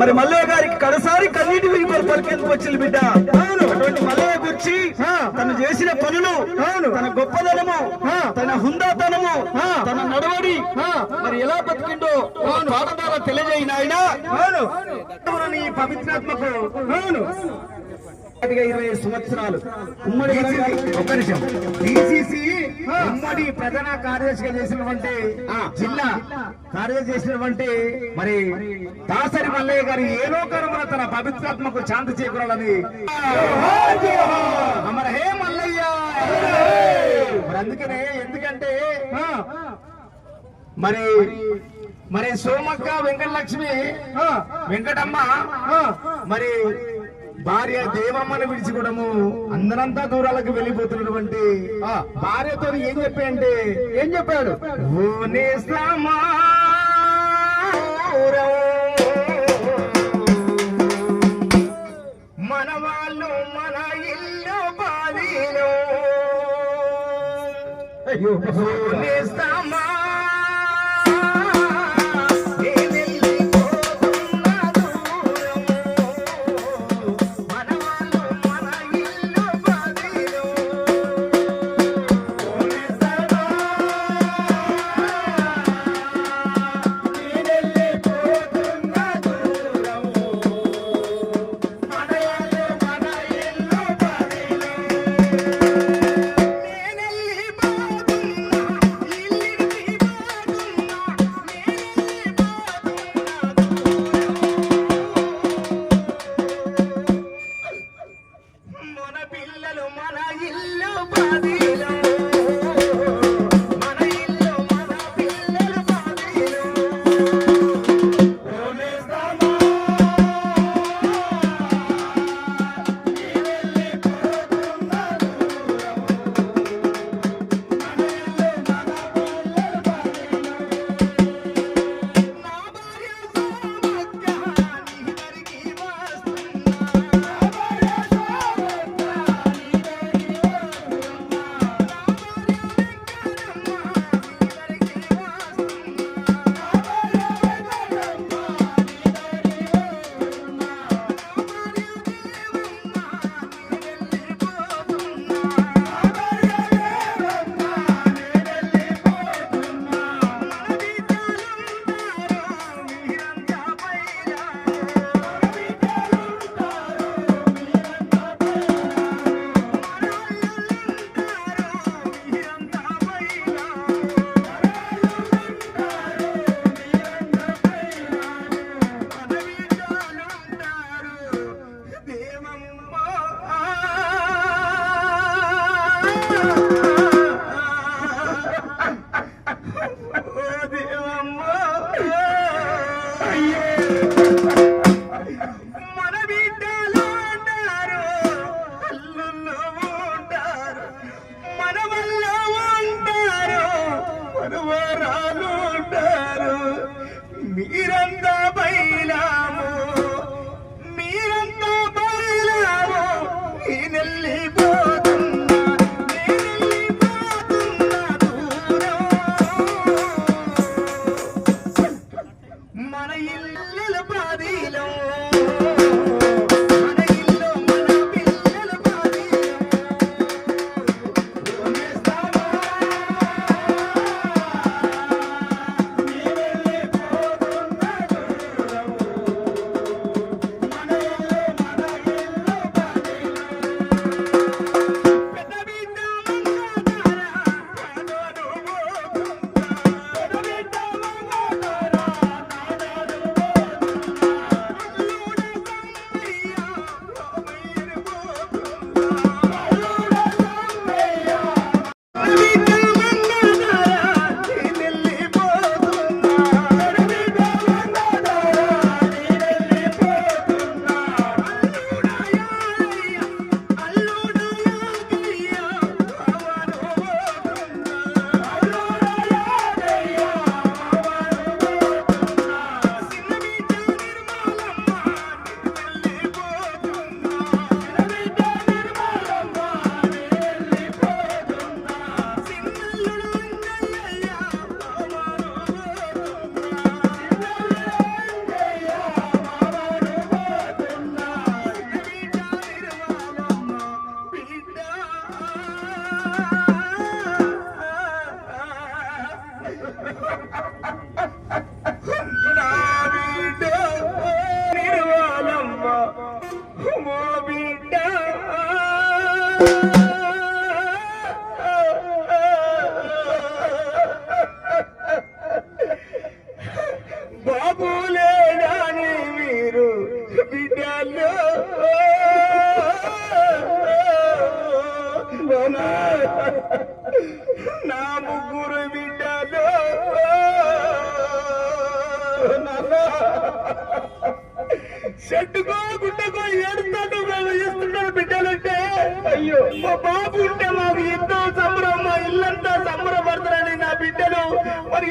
మరి మల్లయ్య గారికి కడసారి కన్నీటి వీపులు పలికేందుకు వచ్చింది బిడ్డ అవును. అటువంటి మల్లయ్య గురించి. తను చేసిన పనులు అవును. తన గొప్పదనము. తన హుందాతనము. తన నడవడి. మరి ఎలా బతికిండో పాట ద్వారా తెలియజేయన ఆయన అవును పవిత్రాత్మకు అవును ఇరవై ఐదు సంవత్సరాలు. ఉమ్మడి ఒక్క నిమిషం. డిసిసి ఉమ్మడి ప్రధాన కార్యదర్శిగా చేసినటువంటి జిల్లా కార్యదర్శి చేసినటువంటి మరి దాసరి మల్లయ్య గారి ఏదో కరమున తన పవిత్రాత్మకు శాంతి చేకూరాలని. అమర హే మల్లయ్య! మరి అందుకనే ఎందుకంటే మరి మరి సోమక్క వెంకటలక్ష్మి వెంకటమ్మ మరి భార్య దేవమ్మను విడిచికోవడము అందరంతా దూరాలకు వెళ్ళిపోతున్నటువంటి భార్యతో ఏం చెప్పాయంటే ఏం చెప్పాడు? ఓ మన వాళ్ళు మన ఇల్లు బాలీలో అయ్యో. మన చెట్టుకో గుట్టకో ఏడుతాడు వేస్తున్నారు బిడ్డలంటే అయ్యో మా బాబు ఉంటే మాకు ఎంతో సంబరం మా ఇల్లంతా సంబరపడతారని నా బిడ్డలు. మరి